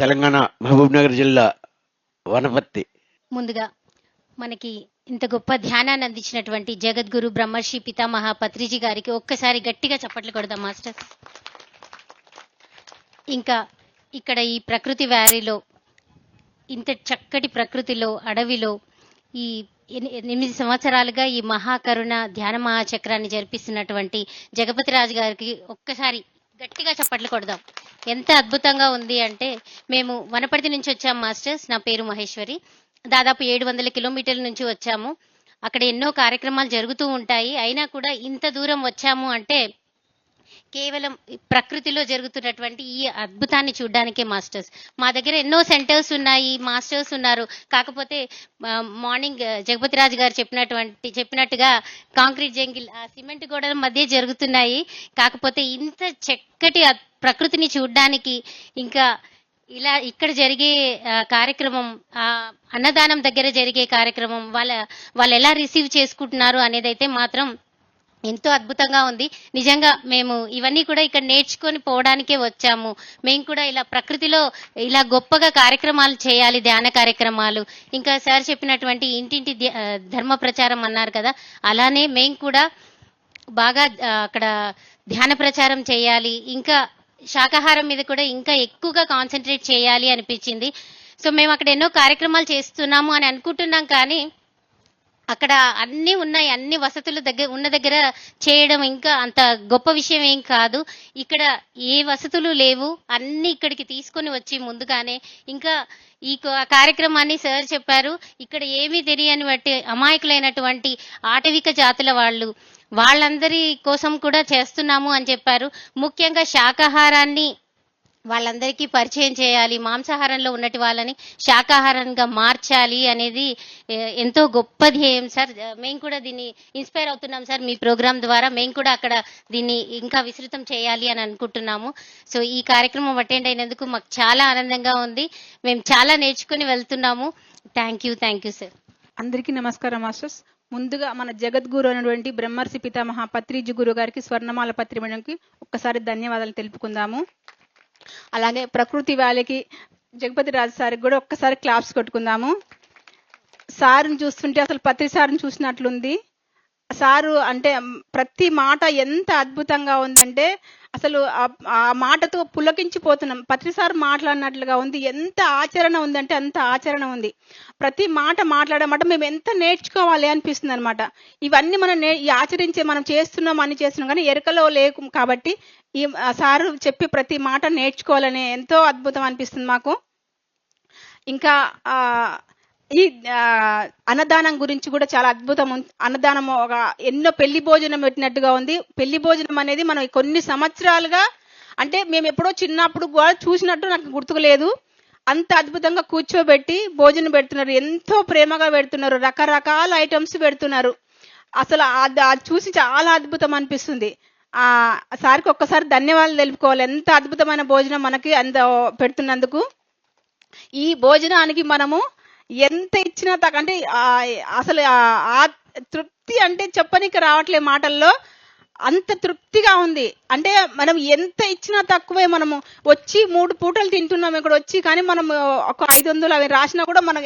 తెలంగాణ మహబూబ్ నగర్ జిల్లా వనపర్తి. ముందుగా మనకి ఇంత గొప్ప ధ్యానాన్ని అందించినటువంటి జగద్గురు బ్రహ్మర్షి పితామహ పత్రిజీ గారికి ఒక్కసారి గట్టిగా చప్పట్లు కొడదాం మాస్టర్. ఇంకా ఇక్కడ ఈ ప్రకృతి వ్యారీలో ఇంత చక్కటి ప్రకృతిలో అడవిలో ఈ ఎనిమిది సంవత్సరాలుగా ఈ మహాకరుణ ధ్యాన మహాచక్రాన్ని జరిపిస్తున్నటువంటి జగపతి రాజు గారికి ఒక్కసారి గట్టిగా చప్పట్లు కొడదాం. ఎంత అద్భుతంగా ఉంది అంటే మేము వనపర్తి నుంచి వచ్చాము మాస్టర్స్. నా పేరు మహేశ్వరి. దాదాపు ఏడు వందల కిలోమీటర్ల నుంచి వచ్చాము. అక్కడ ఎన్నో కార్యక్రమాలు జరుగుతూ ఉంటాయి. అయినా కూడా ఇంత దూరం వచ్చాము అంటే కేవలం ప్రకృతిలో జరుగుతున్నటువంటి ఈ అద్భుతాన్ని చూడడానికే మాస్టర్స్. మా దగ్గర ఎన్నో సెంటర్స్ ఉన్నాయి మాస్టర్స్ ఉన్నారు. కాకపోతే మార్నింగ్ జగపతి రాజు గారు చెప్పినటువంటి చెప్పినట్టుగా కాంక్రీట్ జంగిల్ ఆ సిమెంట్ గోడల మధ్య జరుగుతున్నాయి. కాకపోతే ఇంత చక్కటి ప్రకృతిని చూడడానికి ఇంకా ఇలా ఇక్కడ జరిగే కార్యక్రమం అన్నదానం దగ్గర జరిగే కార్యక్రమం వాళ్ళ వాళ్ళు ఎలా రిసీవ్ చేసుకుంటున్నారు అనేది అయితే మాత్రం ఎంతో అద్భుతంగా ఉంది. నిజంగా మేము ఇవన్నీ కూడా ఇక్కడ నేర్చుకొని పోవడానికే వచ్చాము. మేము కూడా ఇలా ప్రకృతిలో ఇలా గొప్పగా కార్యక్రమాలు చేయాలి ధ్యాన కార్యక్రమాలు. ఇంకా సార్ చెప్పినటువంటి ఇంటింటి ధర్మ ప్రచారం అన్నారు కదా అలానే మేము కూడా బాగా అక్కడ ధ్యాన ప్రచారం చేయాలి. ఇంకా శాకాహారం మీద కూడా ఇంకా ఎక్కువగా కాన్సన్ట్రేట్ చేయాలి అనిపించింది. సో మేము అక్కడ ఎన్నో కార్యక్రమాలు చేస్తున్నాము అని అనుకుంటున్నాం కానీ అక్కడ అన్ని ఉన్నాయి అన్ని వసతులు దగ్గర ఉన్న దగ్గర చేయడం ఇంకా అంత గొప్ప విషయం ఏం కాదు. ఇక్కడ ఏ వసతులు లేవు అన్ని ఇక్కడికి తీసుకొని వచ్చి ముందుగానే ఇంకా ఈ కార్యక్రమాన్ని సార్ చెప్పారు. ఇక్కడ ఏమీ తెలియని బట్టి అమాయకులైనటువంటి ఆటవిక జాతుల వాళ్ళు వాళ్ళందరి కోసం కూడా చేస్తున్నాము అని చెప్పారు. ముఖ్యంగా శాకాహారాన్ని వాళ్ళందరికీ పరిచయం చేయాలి మాంసాహారంలో ఉన్నటి వాళ్ళని శాకాహారంగా మార్చాలి అనేది ఎంతో గొప్ప ధ్యేయం సార్. మేము కూడా దీన్ని ఇన్స్పైర్ అవుతున్నాం సార్ మీ ప్రోగ్రామ్ ద్వారా. మేము కూడా అక్కడ దీన్ని ఇంకా విస్తృతం చేయాలి అని అనుకుంటున్నాము. సో ఈ కార్యక్రమం అటెండ్ అయినందుకు మాకు చాలా ఆనందంగా ఉంది. మేము చాలా నేర్చుకుని వెళ్తున్నాము. Thank you thank you sir అందరికీ నమస్కారం మాస్టర్స్. ముందుగా మన జగద్గురు అయినటువంటి బ్రహ్మర్షి పితామహ పత్రిజి గురు గారికి స్వర్ణమాల పత్రిమణంకి ఒక్కసారి ధన్యవాదాలు తెలుపుకుందాము. అలాగే ప్రకృతి వాళ్ళకి జగపతి రాజు సార్కి కూడా ఒక్కసారి క్లాప్స్ కొట్టుకుందాము. సార్ని చూస్తుంటే అసలు పత్రి సార్ని చూసినట్లుంది. సారు అంటే ప్రతి మాట ఎంత అద్భుతంగా ఉందంటే అసలు ఆ- మాటతో పులకించిపోతున్నాం. పత్రి మాట్లాడినట్లుగా ఉంది. ఎంత ఆచరణ ఉందంటే అంత ఆచరణ ఉంది. ప్రతి మాట మాట్లాడమాట మేము ఎంత నేర్చుకోవాలి అనిపిస్తుంది అనమాట ఇవన్నీ మనం నే ఆచరించే మనం చేస్తున్నాం అని చేస్తున్నాం కానీ ఎరుకలో లేకు కాబట్టి ఈ సారు చెప్పి ప్రతి మాట నేర్చుకోవాలని ఎంతో అద్భుతం అనిపిస్తుంది మాకు. ఇంకా ఈ అన్నదానం గురించి కూడా చాలా అద్భుతం ఉంది. అన్నదానం ఒక ఎన్నో పెళ్ళి భోజనం పెట్టినట్టుగా ఉంది. పెళ్ళి భోజనం అనేది మనం కొన్ని సంవత్సరాలుగా అంటే మేము ఎప్పుడో చిన్నప్పుడు కూడా చూసినట్టు నాకు గుర్తుకు లేదు అంత అద్భుతంగా కూర్చోబెట్టి భోజనం పెడుతున్నారు. ఎంతో ప్రేమగా పెడుతున్నారు. రకరకాల ఐటమ్స్ పెడుతున్నారు. అసలు అది అది చూసి చాలా అద్భుతం అనిపిస్తుంది. సార్కి ఒక్కసారి ధన్యవాదాలు తెలుపుకోవాలి. ఎంత అద్భుతమైన భోజనం మనకి అంత పెడుతున్నందుకు. ఈ భోజనానికి మనము ఎంత ఇచ్చినా తగ్గ అంటే అసలు ఆ- తృప్తి అంటే చెప్పనీకి రావట్లే మాటల్లో. అంత తృప్తిగా ఉంది. అంటే మనం ఎంత ఇచ్చినా తక్కువే మనము. వచ్చి మూడు పూటలు తింటున్నాం ఇక్కడ వచ్చి కానీ మనం ఒక ఐదు వందలు అవి రాసినా కూడా మనం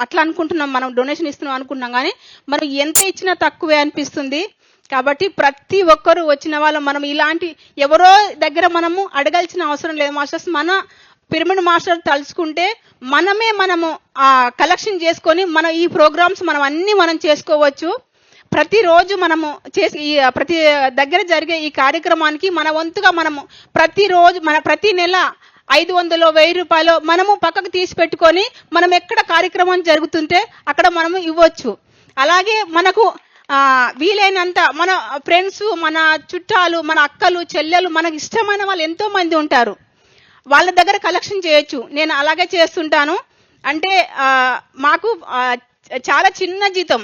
అట్లా అనుకుంటున్నాం. మనం డొనేషన్ ఇస్తున్నాం అనుకున్నాం కానీ మనం ఎంత ఇచ్చినా తక్కువే అనిపిస్తుంది. కాబట్టి ప్రతి ఒక్కరు వచ్చిన వాళ్ళు. మనం ఇలాంటి ఎవరో దగ్గర మనము అడగాల్సిన అవసరం లేదు. మాస్టర్స్ మన పిరమిడ్ మాస్టర్ తలుచుకుంటే మనమే మనము ఆ కలెక్షన్ చేసుకొని మన ఈ ప్రోగ్రామ్స్ మనం అన్ని మనం చేసుకోవచ్చు. ప్రతిరోజు మనము చేసి ఈ ప్రతి దగ్గర జరిగే ఈ కార్యక్రమానికి మన వంతుగా మనము ప్రతిరోజు మన ప్రతి నెల ఐదు వందలు వెయ్యి రూపాయలు మనము పక్కకు తీసి పెట్టుకొని మనం ఎక్కడ కార్యక్రమం జరుగుతుంటే అక్కడ మనము ఇవ్వచ్చు. అలాగే మనకు వీలైనంత మన ఫ్రెండ్స్ మన చుట్టాలు మన అక్కలు చెల్లెలు మనకు ఇష్టమైన వాళ్ళు ఎంతో మంది ఉంటారు. వాళ్ళ దగ్గర కలెక్షన్ చేయొచ్చు. నేను అలాగే చేస్తుంటాను. అంటే మాకు చాలా చిన్న జీతం.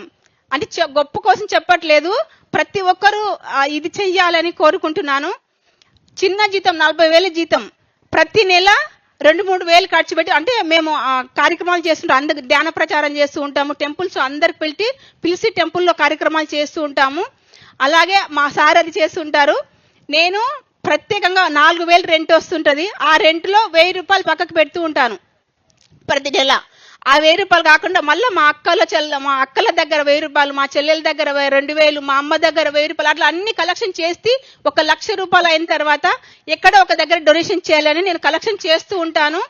అంటే గొప్ప కోసం చెప్పట్లేదు. ప్రతి ఒక్కరూ ఇది చెయ్యాలని కోరుకుంటున్నాను. చిన్న జీతం నలభై వేల జీతం. ప్రతి నెల రెండు మూడు వేలు ఖర్చు పెట్టి అంటే మేము ఆ, కార్యక్రమాలు చేస్తుంటాం అందరు ధ్యాన ప్రచారం చేస్తూ ఉంటాము. టెంపుల్స్ అందరికి పిలిచి పిలిచి టెంపుల్లో కార్యక్రమాలు చేస్తూ ఉంటాము. అలాగే మా సార్ అది చేస్తుంటారు నేను ప్రత్యేకంగా నాలుగు వేలు రెంట్ వస్తుంటుంది. ఆ రెంట్లో వెయ్యి రూపాయలు పక్కకు పెడుతూ ఉంటాను. ప్రతి నెల. ఆ వెయ్యి రూపాయలు కాకుండా మళ్ళీ మా అక్కల చెల్ల మా అక్కల దగ్గర వెయ్యి రూపాయలు మా చెల్లెల దగ్గర రెండు వేలు మా అమ్మ దగ్గర వెయ్యి రూపాయలు అట్లా అన్ని కలెక్షన్ చేసి ఒక లక్ష రూపాయలు అయిన తర్వాత ఎక్కడ ఒక దగ్గర డొనేషన్ చేయాలని నేను కలెక్షన్ చేస్తూ ఉంటాను.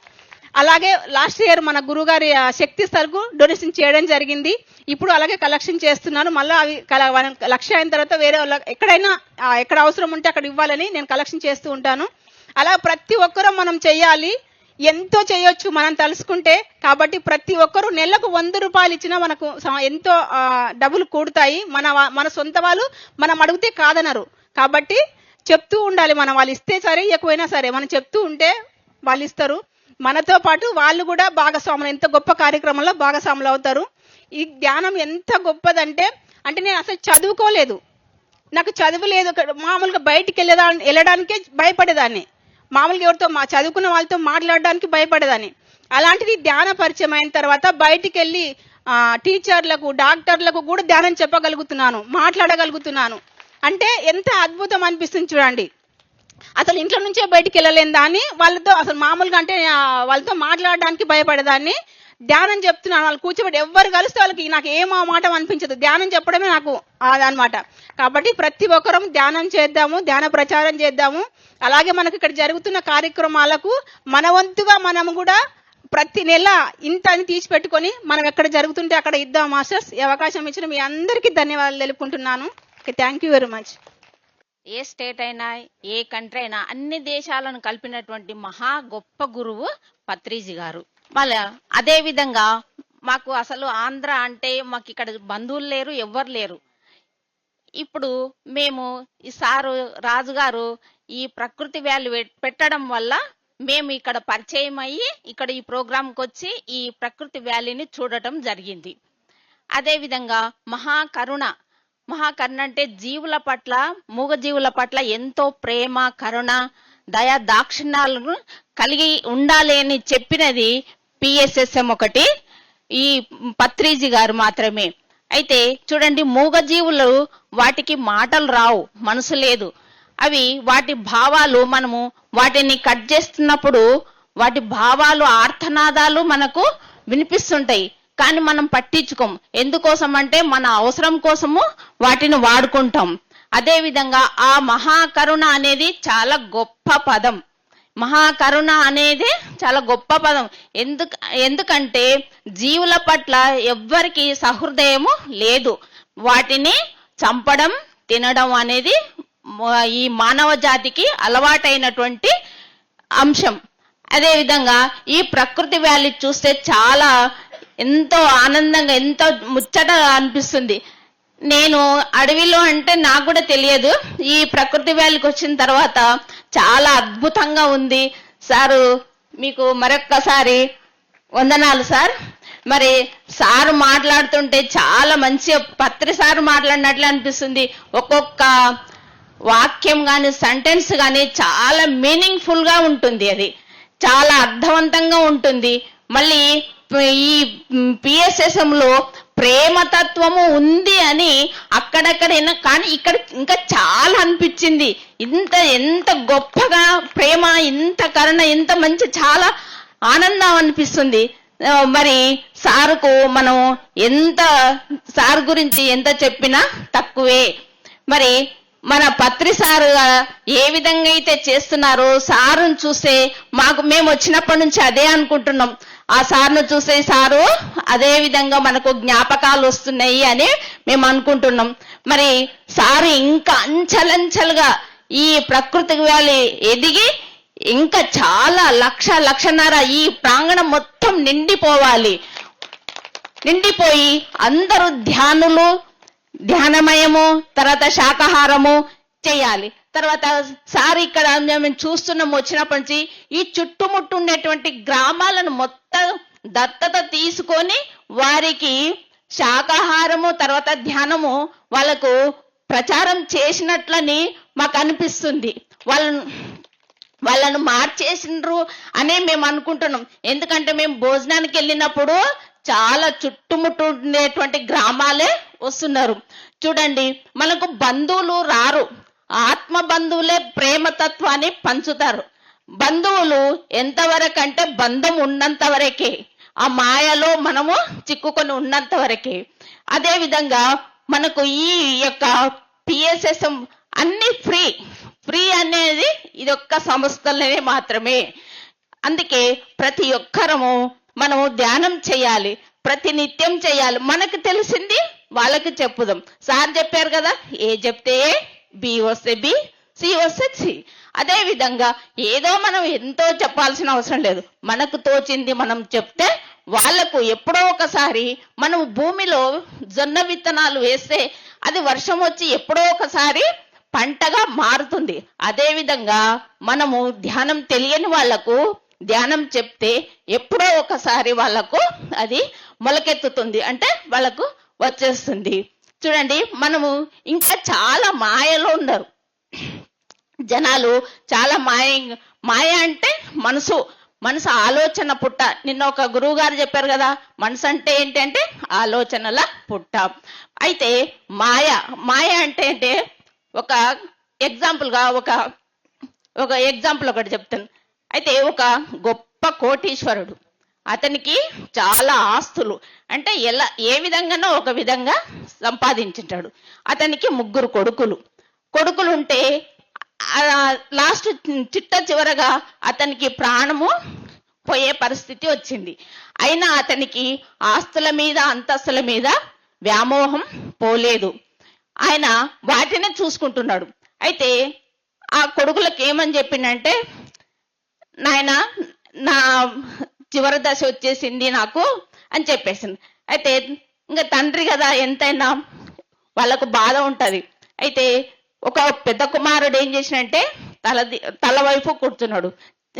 అలాగే లాస్ట్ ఇయర్ మన గురుగారి శక్తి సరుకు డొనేషన్ చేయడం జరిగింది. ఇప్పుడు అలాగే కలెక్షన్ చేస్తున్నాను. మళ్ళీ అవి కల- లక్ష అయిన తర్వాత వేరే ఎక్కడైనా ఎక్కడ అవసరం ఉంటే అక్కడ ఇవ్వాలని నేను కలెక్షన్ చేస్తూ ఉంటాను. అలా ప్రతి ఒక్కరూ మనం చేయాలి ఎంతో చేయొచ్చు మనం తలుసుకుంటే. కాబట్టి ప్రతి ఒక్కరూ నెలకు వంద రూపాయలు ఇచ్చినా మనకు ఎంతో డబ్బులు కూడుతాయి. మన మన సొంత వాళ్ళు మనం అడిగితే కాదనరు. కాబట్టి చెప్తూ ఉండాలి మనం వాళ్ళు ఇస్తే సరే ఎక్కువైనా సరే. మనం చెప్తూ ఉంటే వాళ్ళు ఇస్తారు. మనతో పాటు వాళ్ళు కూడా భాగస్వాములు ఎంత గొప్ప కార్యక్రమంలో భాగస్వాములు అవుతారు. ఈ ధ్యానం ఎంత గొప్పదంటే అంటే నేను అసలు చదువుకోలేదు. నాకు చదువు లేదు. మామూలుగా బయటికి వెళ్ళదా వెళ్ళడానికే భయపడేదాన్ని. మామూలుగా ఎవరితో మా చదువుకున్న వాళ్ళతో మాట్లాడడానికి భయపడేదాన్ని. అలాంటిది ధ్యాన పరిచయం అయిన తర్వాత బయటికి వెళ్ళి టీచర్లకు డాక్టర్లకు కూడా ధ్యానం చెప్పగలుగుతున్నాను మాట్లాడగలుగుతున్నాను. అంటే ఎంత అద్భుతం అనిపిస్తుంది చూడండి. అసలు ఇంట్లో నుంచే బయటికి వెళ్ళలేని దాన్ని వాళ్ళతో అసలు మామూలుగా అంటే వాళ్ళతో మాట్లాడడానికి భయపడేదాన్ని. ధ్యానం చెప్తున్నాను వాళ్ళు కూర్చోబెట్టి ఎవరు కలిస్తే వాళ్ళకి నాకు ఏం ఆ మాట అనిపించదు. ధ్యానం చెప్పడమే నాకు అదనమాట కాబట్టి ప్రతి ఒక్కరం ధ్యానం చేద్దాము ధ్యాన ప్రచారం చేద్దాము. అలాగే మనకి ఇక్కడ జరుగుతున్న కార్యక్రమాలకు మన వంతుగా మనము కూడా ప్రతి నెల ఇంత అని తీసి పెట్టుకొని మనం ఎక్కడ జరుగుతుంటే అక్కడ ఇద్దాం మాస్టర్స్. ఈ అవకాశం ఇచ్చిన మీ అందరికీ ధన్యవాదాలు తెలుపుకుంటున్నాను. థ్యాంక్ యూ వెరీ మచ్ ఏ స్టేట్ అయినా ఏ కంట్రీ అయినా అన్ని దేశాలను కలిపినటువంటి మహా గొప్ప గురువు పత్రిజీ గారు. మళ్ళా అదే విధంగా మాకు అసలు ఆంధ్ర అంటే మాకు ఇక్కడ బంధువులు లేరు ఎవ్వరు లేరు. ఇప్పుడు మేము ఈ సారు రాజుగారు ఈ ప్రకృతి వ్యాల్యూ పెట్టడం వల్ల మేము ఇక్కడ పరిచయం అయ్యి ఇక్కడ ఈ ప్రోగ్రాంకి వచ్చి ఈ ప్రకృతి వ్యాలీని చూడటం జరిగింది. అదేవిధంగా మహాకరుణ మహాకరుణ అంటే జీవుల పట్ల మూగజీవుల పట్ల ఎంతో ప్రేమ కరుణ దయా దాక్షిణ్యాలను కలిగి ఉండాలి అని చెప్పినది పిఎస్ఎస్ఎం ఒకటి ఈ పత్రిజీ గారు మాత్రమే. అయితే చూడండి మూగజీవులు వాటికి మాటలు రావు మనసు లేదు. అవి వాటి భావాలు మనము వాటిని కట్ చేస్తున్నప్పుడు వాటి భావాలు ఆర్తనాదాలు మనకు వినిపిస్తుంటాయి. కానీ మనం పట్టించుకోం. ఎందుకోసం అంటే మన అవసరం కోసము వాటిని వాడుకుంటాం. అదేవిధంగా ఆ మహాకరుణ అనేది చాలా గొప్ప పదం. మహాకరుణ అనేది చాలా గొప్ప పదం. ఎందుకు ఎందుకంటే జీవుల పట్ల ఎవ్వరికి సహృదయము లేదు. వాటిని చంపడం తినడం అనేది ఈ మానవ జాతికి అలవాటైనటువంటి అంశం. అదేవిధంగా ఈ ప్రకృతి వ్యాలీ చూస్తే చాలా ఎంతో ఆనందంగా ఎంతో ముచ్చటగా అనిపిస్తుంది. నేను అడవిలో అంటే నాకు కూడా తెలియదు. ఈ ప్రకృతి వ్యాలీకి వచ్చిన తర్వాత చాలా అద్భుతంగా ఉంది. సారు మీకు మరొక్కసారి వందనాలు సార్. మరి సారు మాట్లాడుతుంటే చాలా మంచి పత్రి సారు మాట్లాడినట్లు అనిపిస్తుంది. ఒక్కొక్క వాక్యం కానీ సెంటెన్స్ కానీ చాలా మీనింగ్ఫుల్గా ఉంటుంది అది. చాలా అర్థవంతంగా ఉంటుంది. మళ్ళీ ఈ పిఎస్ఎస్ఎంలో ప్రేమతత్వము ఉంది అని అక్కడక్కడ కానీ ఇక్కడ ఇంకా చాలా అనిపించింది. ఇంత ఎంత గొప్పగా ప్రేమ ఇంత కరుణ ఇంత మంచి చాలా ఆనందం అనిపిస్తుంది. మరి సారుకు మనం ఎంత సార్ గురించి ఎంత చెప్పినా తక్కువే. మరి మన పత్రి సారు ఏ విధంగా అయితే చేస్తున్నారో సారును చూస్తే మాకు మేము వచ్చినప్పటి నుంచి అదే అనుకుంటున్నాం. ఆ సార్ను చూసే సారు అదే విధంగా మనకు జ్ఞాపకాలు వస్తున్నాయి అని మేము అనుకుంటున్నాం. మరి సారు ఇంకా అంచలంచలుగా ఈ ప్రకృతి వ్యాలీ ఎదిగి ఇంకా చాలా లక్ష లక్షన్నర ఈ ప్రాంగణం మొత్తం నిండిపోవాలి. నిండిపోయి అందరూ ధ్యానులు ధ్యానమయము తర్వాత శాకాహారము చేయాలి. తర్వాత సార్ ఇక్కడ మేము చూస్తున్నాం వచ్చినప్పటి నుంచి ఈ చుట్టుముట్టు ఉండేటువంటి గ్రామాలను మొత్తం దత్తత తీసుకొని వారికి శాకాహారము తర్వాత ధ్యానము వాళ్ళకు ప్రచారం చేసినట్లని మాకు అనిపిస్తుంది. వాళ్ళను వాళ్ళను మార్చేసిండ్రు అనే మేము అనుకుంటున్నాం. ఎందుకంటే మేము భోజనానికి వెళ్ళినప్పుడు చాలా చుట్టుముట్టు ఉండేటువంటి గ్రామాలే వస్తున్నారు. చూడండి మనకు బంధువులు రారు. ఆత్మ బంధువులే ప్రేమ తత్వాన్ని పంచుతారు. బంధువులు ఎంతవరకు అంటే బంధం ఉన్నంత వరకే ఆ మాయలో మనము చిక్కుకొని ఉన్నంత వరకే అదే విధంగా మనకు ఈ యొక్క పిఎస్ఎస్ఎం అన్ని ఫ్రీ. ఫ్రీ అనేది ఇది ఒక్క సంస్థలనే మాత్రమే. అందుకే ప్రతి ఒక్కరము మనము ధ్యానం చేయాలి ప్రతి నిత్యం చేయాలి. మనకు తెలిసింది వాళ్ళకి చెప్పుదాం. సార్ చెప్పారు కదా ఏ చెప్తే ఏ బి వస్తే బి సి వస్తే సి. అదే విధంగా ఏదో మనం ఎంతో చెప్పాల్సిన అవసరం లేదు. మనకు తోచింది మనం చెప్తే వాళ్ళకు ఎప్పుడో ఒకసారి మనం భూమిలో జొన్న విత్తనాలు వేస్తే అది వర్షం వచ్చి ఎప్పుడో ఒకసారి పంటగా మారుతుంది. అదే విధంగా మనము ధ్యానం తెలియని వాళ్ళకు ధ్యానం చెప్తే ఎప్పుడో ఒకసారి వాళ్ళకు అది మొలకెత్తుతుంది. అంటే వాళ్ళకు వచ్చేస్తుంది. చూడండి మనము ఇంకా చాలా మాయలో ఉన్నారు. జనాలు చాలా మాయ మాయ అంటే మనసు. మనసు ఆలోచన పుట్ట. నిన్న ఒక గురువు గారు చెప్పారు కదా మనసు అంటే ఏంటంటే ఆలోచనల పుట్ట. అయితే మాయ మాయ అంటే అంటే ఒక ఎగ్జాంపుల్గా ఒక ఒక ఎగ్జాంపుల్ ఒకటి చెప్తాను. అయితే ఒక గొప్ప కోటీశ్వరుడు. అతనికి చాలా ఆస్తులు. అంటే ఎలా ఏ విధంగానో ఒక విధంగా సంపాదించుంటాడు. అతనికి ముగ్గురు కొడుకులు. కొడుకులు ఉంటే లాస్ట్ చిట్ట చివరగా అతనికి ప్రాణము పోయే పరిస్థితి వచ్చింది. అయినా అతనికి ఆస్తుల మీద అంతస్తుల మీద వ్యామోహం పోలేదు. ఆయన వాటినే చూసుకుంటున్నాడు. అయితే ఆ కొడుకులకు ఏమని చెప్పిండంటే నాయన నా చివరి దశ వచ్చేసింది నాకు అని చెప్పేసింది. అయితే ఇంకా తండ్రి కదా ఎంతైనా వాళ్ళకు బాధ ఉంటుంది. అయితే ఒక పెద్ద కుమారుడు ఏం చేసినంటే తల తల వైపు కూర్చున్నాడు.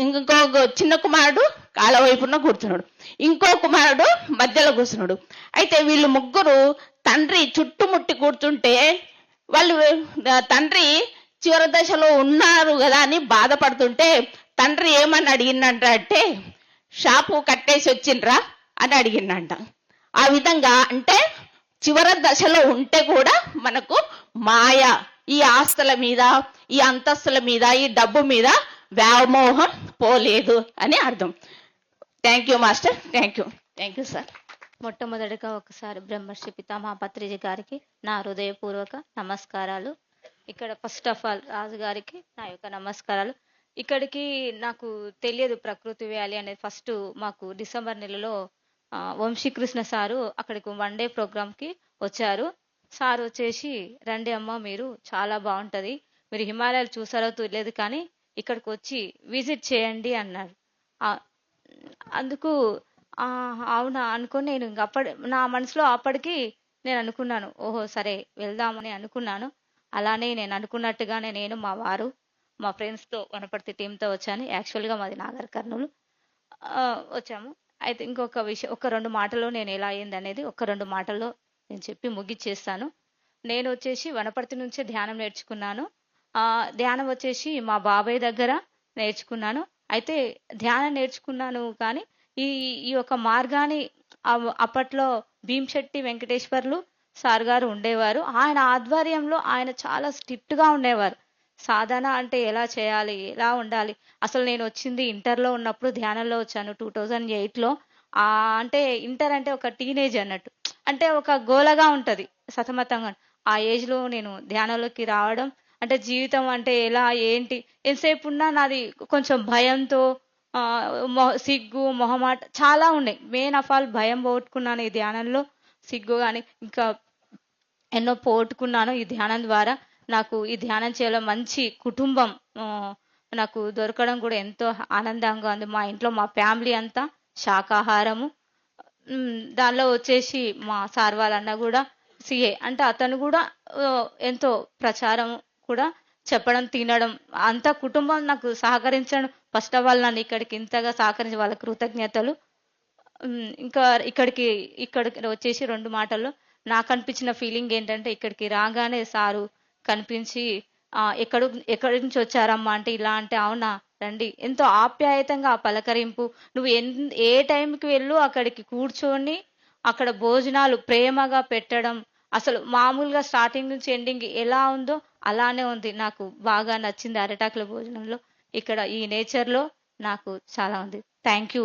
ఇంకో చిన్న కుమారుడు కాళ్ళ వైపున కూర్చున్నాడు. ఇంకో కుమారుడు మధ్యలో కూర్చున్నాడు. అయితే వీళ్ళు ముగ్గురు తండ్రి చుట్టుముట్టి కూర్చుంటే వాళ్ళు తండ్రి చివరి దశలో ఉన్నారు కదా అని బాధపడుతుంటే తండ్రి ఏమని అడిగిందంట అంటే షాపు కట్టేసి వచ్చిండ్రా అని అడిగిందంట. ఆ విధంగా అంటే చివరి దశలో ఉంటే కూడా మనకు మాయ ఈ ఆస్తుల మీద ఈ అంతస్తుల మీద ఈ డబ్బు మీద వ్యామోహం పోలేదు అని అర్థం. Thank you master thank you thank you sir మొట్టమొదటిగా ఒకసారి బ్రహ్మర్షి పితామహాపత్రిజీ గారికి నా హృదయపూర్వక నమస్కారాలు. ఇక్కడ ఫస్ట్ ఆఫ్ ఆల్ రాజు గారికి నా యొక్క నమస్కారాలు. ఇక్కడికి నాకు తెలియదు ప్రకృతి వ్యాలీ అనేది. ఫస్ట్ మాకు డిసెంబర్ నెలలో వంశీకృష్ణ సారు అక్కడికి వన్ డే ప్రోగ్రామ్కి వచ్చారు. సార్ వచ్చేసి రండి అమ్మ మీరు చాలా బాగుంటుంది. మీరు హిమాలయాలు చూసారో తెలియదు కానీ ఇక్కడికి వచ్చి విజిట్ చేయండి అన్నారు. అందుకు అవునా అనుకుని నేను అప్పటి నా మనసులో అప్పటికి నేను అనుకున్నాను ఓహో సరే వెళ్దామని అనుకున్నాను. అలానే నేను అనుకున్నట్టుగానే నేను మా వారు మా ఫ్రెండ్స్తో వనపర్తి టీంతో వచ్చాను. యాక్చువల్గా మాది నాగర్ కర్నూలు. వచ్చాము. అయితే ఇంకొక విషయం ఒక రెండు మాటల్లో నేను ఎలా అయింది అనేది ఒక రెండు మాటల్లో నేను చెప్పి ముగిచ్చేస్తాను. నేను వచ్చేసి వనపర్తి నుంచే ధ్యానం నేర్చుకున్నాను. ధ్యానం వచ్చేసి మా బాబాయ్ దగ్గర నేర్చుకున్నాను. అయితే ధ్యానం నేర్చుకున్నాను కానీ ఈ ఈ యొక్క మార్గాన్ని అప్పట్లో భీంశెట్టి వెంకటేశ్వర్లు సార్ గారు ఉండేవారు. ఆయన ఆధ్వర్యంలో ఆయన చాలా స్ట్రిక్ట్గా ఉండేవారు. సాధన అంటే ఎలా చేయాలి ఎలా ఉండాలి? అసలు నేను వచ్చింది ఇంటర్లో ఉన్నప్పుడు ధ్యానంలో వచ్చాను టూ థౌజండ్ ఎయిట్లో ఆ అంటే ఇంటర్ అంటే ఒక టీనేజ్ అన్నట్టు. అంటే ఒక గోలగా ఉంటుంది సతమతంగా. ఆ ఏజ్లో నేను ధ్యానంలోకి రావడం అంటే జీవితం అంటే ఎలా ఏంటి ఎంతసేపు ఉన్నా నాది కొంచెం భయంతో సిగ్గు మొహమాట చాలా ఉన్నాయి. మెయిన్ ఆఫ్ ఆల్ భయం పోగొట్టుకున్నాను ఈ ధ్యానంలో. సిగ్గు కానీ ఇంకా ఎన్నో పోగొట్టుకున్నాను ఈ ధ్యానం ద్వారా. నాకు ఈ ధ్యానం చేయడం మంచి కుటుంబం నాకు దొరకడం కూడా ఎంతో ఆనందంగా ఉంది. మా ఇంట్లో మా ఫ్యామిలీ అంతా శాకాహారము దానిలో వచ్చేసి మా సార్ వాళ్ళన్న కూడా సిఏ. అంటే అతను కూడా ఎంతో ప్రచారం కూడా చెప్పడం తినడం అంత కుటుంబం నాకు సహకరించడం. ఫస్ట్ ఆఫ్ ఆల్ నన్ను ఇక్కడికి ఇంతగా సహకరించి వాళ్ళ కృతజ్ఞతలు. ఇంకా ఇక్కడికి ఇక్కడికి వచ్చేసి రెండు మాటల్లో నాకు అనిపించిన ఫీలింగ్ ఏంటంటే ఇక్కడికి రాగానే సారు కనిపించి ఎక్కడు ఎక్కడి నుంచి వచ్చారమ్మా? అంటే ఇలా అంటే అవునా? రండి. ఎంతో ఆప్యాయతంగా ఆ పలకరింపు. నువ్వు ఎన్ ఏ టైంకి వెళ్ళు? అక్కడికి కూర్చొని అక్కడ భోజనాలు ప్రేమగా పెట్టడం. అసలు మామూలుగా స్టార్టింగ్ నుంచి ఎండింగ్ ఎలా ఉందో అలానే ఉంది. నాకు బాగా నచ్చింది అరిటాకుల భోజనంలో. ఇక్కడ ఈ నేచర్లో నాకు చాలా ఉంది. Thank you.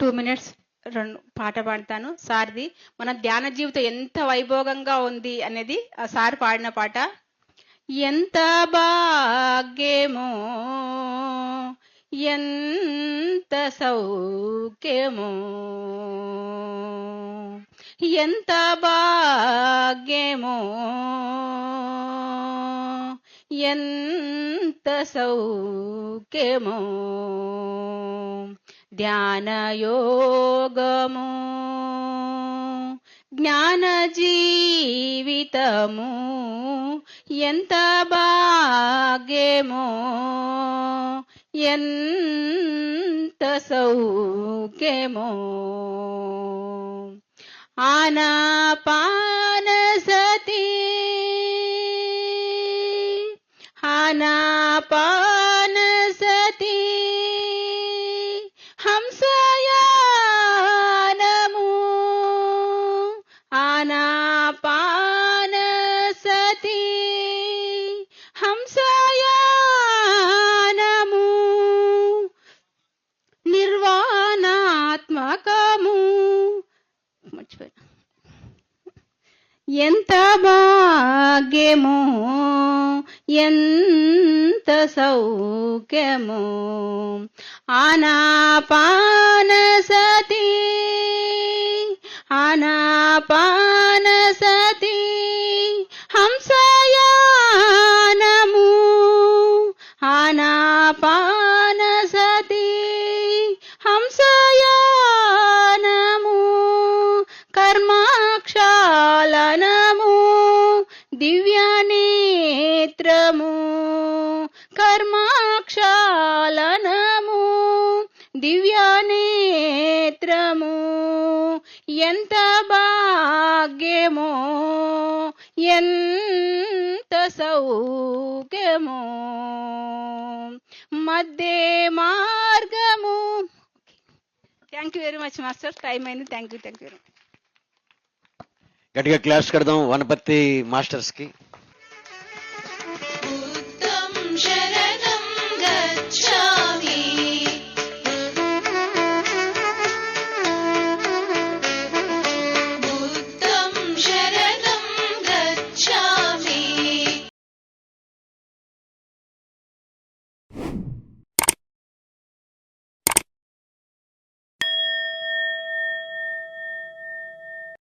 టూ మినిట్స్ రెండు పాట పాడతాను. సార్ది మన ధ్యాన జీవితం ఎంత వైభోగంగా ఉంది అనేది ఆ సార్ పాడిన పాట. ఎంత భాగ్యమో ఎంత సౌఖ్యమో. ఎంత భాగ్యమో ఎంత సౌఖ్యమో. ధ్యానయోగము జ్ఞాన జీవితము ఎంత భాగ్యమో ఎంత సౌఖ్యమో. ఆనాపానసతి ఆనా ఎంత భాగ్యమో ఎంత సౌఖ్యమో. ఆనాపాన సతీ ఊకెము సౌఖ్యమో మధ్య మార్గము. Thank you very much master time అయింది. Thank you thank you very గట్టిగా క్లాస్ కడదాం వనపర్తి మాస్టర్స్కి